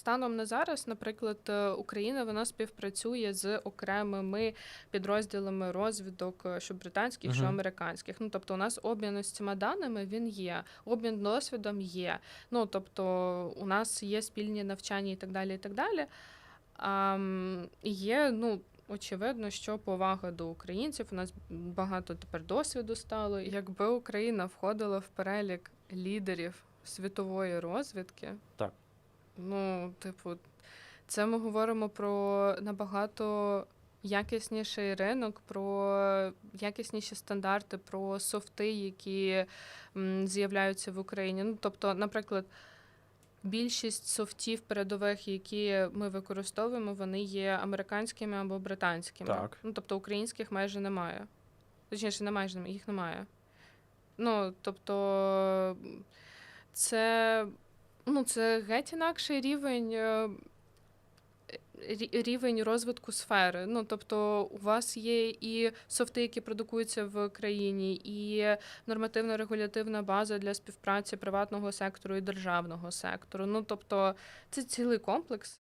Станом на зараз, наприклад, е, Україна вона співпрацює з окремими підрозділами розвідок, е, що британських, що американських. Ну тобто, у нас обмін ось цими даними він є, обмін досвідом є. Ну тобто, у нас є спільні навчання і так далі. І так далі. А, є, ну. Очевидно, що повага до українців. У нас багато тепер досвіду стало. Якби Україна входила в перелік лідерів світової розвідки, Так. Ну, типу, це ми говоримо про набагато якісніший ринок, про якісніші стандарти, про софти, які м, з'являються в Україні. Ну, тобто, наприклад, більшість софтів передових, які ми використовуємо, вони є американськими або британськими. Так. Ну, тобто українських майже немає. Точніше, не майже немає, їх немає. Ну, тобто, це, ну, це геть інакший рівень. е, Рівень розвитку сфери. Ну, тобто, у вас є і софти, які продукуються в країні, і нормативно-регулятивна база для співпраці приватного сектору і державного сектору. Ну, тобто, це цілий комплекс.